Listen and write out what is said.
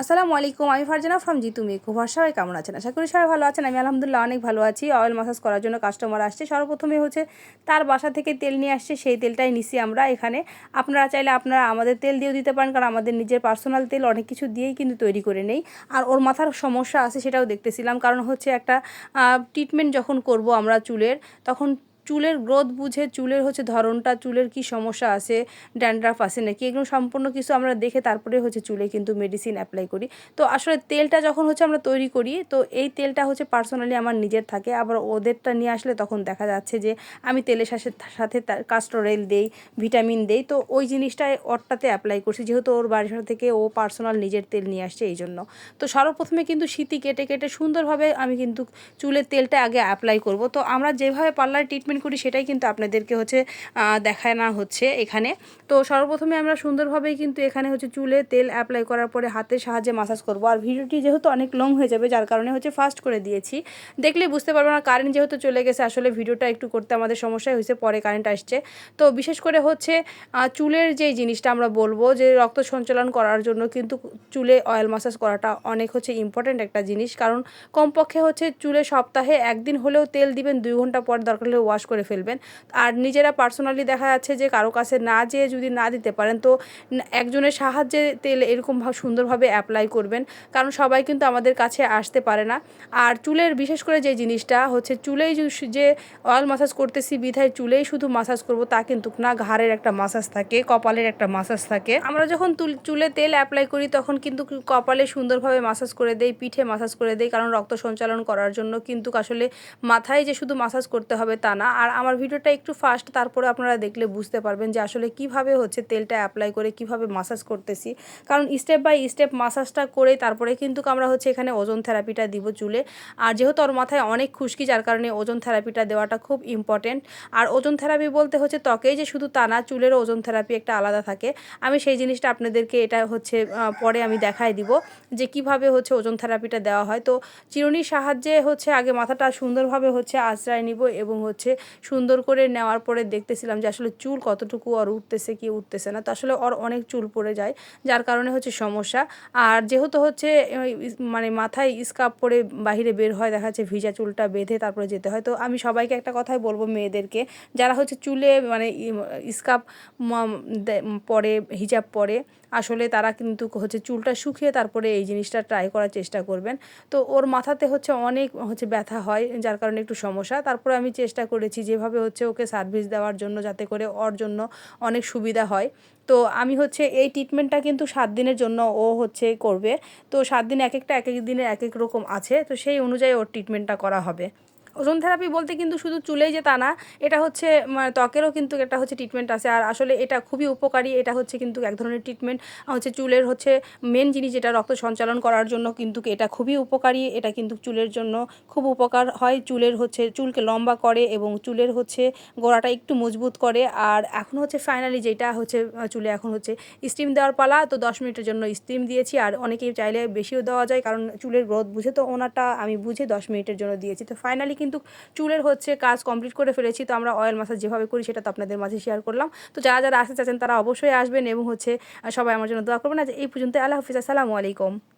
আসসালামু আলাইকুম, আমি ফারজানা ফ্রম জিতু মেকু সবাই কেমন আছেন? আশা করি সবাই ভালো আছেন। আমি আলহামদুলিল্লাহ অনেক ভালো আছি। অয়েল মাসাজ করার জন্য কাস্টমার আসছে। সর্বপ্রথমে হচ্ছে তার বাসা থেকে তেল নিয়ে আসছে। সেই তেলটাই নিছি আমরা এখানে। আপনারা চাইলে আপনারা আমাদের তেল দিয়েও দিতে পারেন, কারণ আমাদের নিজের পার্সোনাল তেল অনেক কিছু দিয়েই কিন্তু তৈরি করে নেই। আর ওর মাথার সমস্যা আছে সেটাও দেখতেছিলাম, কারণ হচ্ছে একটা ট্রিটমেন্ট যখন করব আমরা চুলের, তখন চুলের গ্রোথ বুঝে চুলের হচ্ছে ধরনটা, চুলের কি সমস্যা আছে, ড্যান্ড্রাফ আছে নাকি, এগুলো সম্পূর্ণ কিছু আমরা দেখে তারপরে হচ্ছে চুলে কিন্তু মেডিসিন অ্যাপ্লাই করি। তো আসলে তেলটা যখন হচ্ছে আমরা তৈরি করি, তো এই তেলটা হচ্ছে পার্সোনালি আমার নিজের থাকে, আবার ওদেরটা নিয়ে আসলে তখন দেখা যাচ্ছে যে আমি তেলের সাথে সাথে কাস্টোরেল দেই ভিটামিন দেই, তো ওই জিনিসটা ওরটাতে অ্যাপ্লাই করছি, যেহেতু ওর বাড়ির থেকে ও পার্সোনাল নিজের তেল নিয়ে আসছে এই জন্য। তো সর্বপ্রথমে কিন্তু শীতি কেটে কেটে সুন্দরভাবে আমি কিন্তু চুলের তেলটা আগে অ্যাপ্লাই করব। তো আমরা যেভাবে পার্লার ট্রিটমেন্ট ট্রিটমেন্ট করি সেটাই কিন্তু আপনাদেরকে হচ্ছে দেখানো হচ্ছে এখানে। তো সর্বপ্রথমে আমরা সুন্দরভাবেই কিন্তু এখানে হচ্ছে চুলে তেল অ্যাপ্লাই করার পরে হাতের সাহায্যে মাসাজ করব। আর ভিডিওটি যেহেতু অনেক লং হয়ে যাবে, যার কারণে হচ্ছে ফাস্ট করে দিয়েছি। দেখলে বুঝতে পারব না কারেন্ট যেহেতু চলে গেছে, আসলে ভিডিওটা একটু করতে আমাদের সমস্যাই হয়েছে, পরে কারেন্ট আসছে। তো বিশেষ করে হচ্ছে চুলের যে জিনিসটা আমরা বলব, যে রক্ত সঞ্চালন করার জন্য কিন্তু চুলে অয়েল মাসাজ করাটা অনেক হচ্ছে ইম্পর্ট্যান্ট একটা জিনিস। কারণ কমপক্ষে হচ্ছে চুলে সপ্তাহে একদিন হলেও তেল দিবেন, দুই ঘণ্টা পর দরকার হলে ওয়াশ করে ফেলবেন। আর নিজেরা পার্সোনালি দেখা যাচ্ছে যে কারও কাছে না যেয়ে যদি না দিতে পারেন, তো একজনের সাহায্যে তেল এরকম সুন্দরভাবে অ্যাপ্লাই করবেন। কারণ সবাই কিন্তু আমাদের কাছে আসতে পারে না। আর চুলের বিশেষ করে যে জিনিসটা হচ্ছে চুলেই যে অয়েল মাসাজ করতেছি, বিধায় চুলেই শুধু মাসাজ করব, তা কিন্তু না, ঘাড়ের একটা মাসাজ থাকে, কপালের একটা মাসাজ থাকে। আমরা যখন চুলে তেল অ্যাপ্লাই করি, তখন কিন্তু কপালে সুন্দরভাবে মাসাজ করে দেই, পিঠে মাসাজ করে দেই, কারণ রক্ত সঞ্চালন করার জন্য কিন্তু আসলে মাথায় যে শুধু মাসাজ করতে হবে, তা না। আর আমার ভিডিওটা একটু ফাস্ট তারপরে আপনারা দেখলে বুঝতে পারবেন যে আসলে কীভাবে হচ্ছে তেলটা অ্যাপ্লাই করে কীভাবে মাসাজ করতেছি। কারণ স্টেপ বাই স্টেপ মাসাজটা করে তারপরে কিন্তু আমরা হচ্ছে এখানে ওজন থেরাপিটা দিব চুলে। আর যেহেতু ওর মাথায় অনেক খুশকি, যার কারণে ওজন থেরাপিটা দেওয়াটা খুব ইম্পর্টেন্ট আর ওজন থেরাপি বলতে হচ্ছে ত্বকেই যে শুধু তা না, চুলেরও ওজন থেরাপি একটা আলাদা থাকে। আমি সেই জিনিসটা আপনাদেরকে এটা হচ্ছে পরে আমি দেখাই দিব যে কীভাবে হচ্ছে ওজন থেরাপিটা দেওয়া হয়। তো চিরুনির সাহায্যে হচ্ছে আগে মাথাটা সুন্দরভাবে হচ্ছে আশ্রয় নিব এবং হচ্ছে সুন্দর করে নেওয়ার পরে দেখতেছিলাম যে আসলে চুল কতটুকু ওর উঠতেছে, কি উঠতেছে না। তো আসলে ওর অনেক চুল পড়ে যায়, যার কারণে হচ্ছে সমস্যা। আর যেহেতু হচ্ছে মানে মাথায় স্কাপ পরে বাহিরে বের হয়, দেখা যাচ্ছে ভিজা চুলটা বেঁধে তারপরে যেতে হয়। তো আমি সবাইকে একটা কথাই বলব মেয়েদেরকে, যারা হচ্ছে চুলে মানে স্কাপ পরে, হিজাব পরে, আসলে তারা কিন্তু হচ্ছে চুলটা শুকিয়ে তারপরে এই জিনিসটা ট্রাই করার চেষ্টা করবেন। তো ওর মাথাতে হচ্ছে অনেক হচ্ছে ব্যথা হয়, যার কারণে একটু সমস্যা। তারপরে আমি চেষ্টা করেছি যেভাবে হচ্ছে ওকে সার্ভিস দেওয়ার জন্য যাতে করে ওর জন্য অনেক সুবিধা হয়। তো আমি হচ্ছে এই ট্রিটমেন্টটা কিন্তু সাত দিনের জন্য ও হচ্ছে করবে। তো সাত দিন এক একটা, এক এক দিনে এক এক রকম আছে। তো সেই অনুযায়ী ওর ট্রিটমেন্টটা করা হবে। ওজন থেরাপি বলতে কিন্তু শুধু চুলেই যে তা না, এটা হচ্ছে মানে ত্বকেরও কিন্তু একটা হচ্ছে ট্রিটমেন্ট আছে। আর আসলে এটা খুবই উপকারী, এটা হচ্ছে কিন্তু এক ধরনের ট্রিটমেন্ট হচ্ছে চুলের হচ্ছে মেন জিনিস যেটা রক্ত সঞ্চালন করার জন্য কিন্তু এটা খুবই উপকারী, এটা কিন্তু চুলের জন্য খুব উপকার হয়। চুলের হচ্ছে, চুলকে লম্বা করে এবং চুলের হচ্ছে গোড়াটা একটু মজবুত করে। আর এখন হচ্ছে ফাইনালি যেটা হচ্ছে, চুলে এখন হচ্ছে স্টিম দেওয়ার পালা। তো দশ মিনিটের জন্য স্টিম দিয়েছি। আর অনেকেই চাইলে বেশিও দেওয়া যায়, কারণ চুলের গ্রোথ বুঝে তো ওনারটা আমি বুঝে দশ মিনিটের জন্য দিয়েছি। তো ফাইনালি কিন্তু চুলের হচ্ছে কাজ কমপ্লিট করে ফেলেছি, তো আমরা অয়েল মাসাজ যেভাবে করি সেটা তো আপনাদের মাঝে শেয়ার করলাম। তো যারা যারা আসতে চাচ্ছেন তারা অবশ্যই আসবেন এবং হচ্ছে সবাই আমার জন্য দোয়া করবেন। আজ এই পর্যন্ত আল্লাহ হাফিজ, আসসালামু আলাইকুম।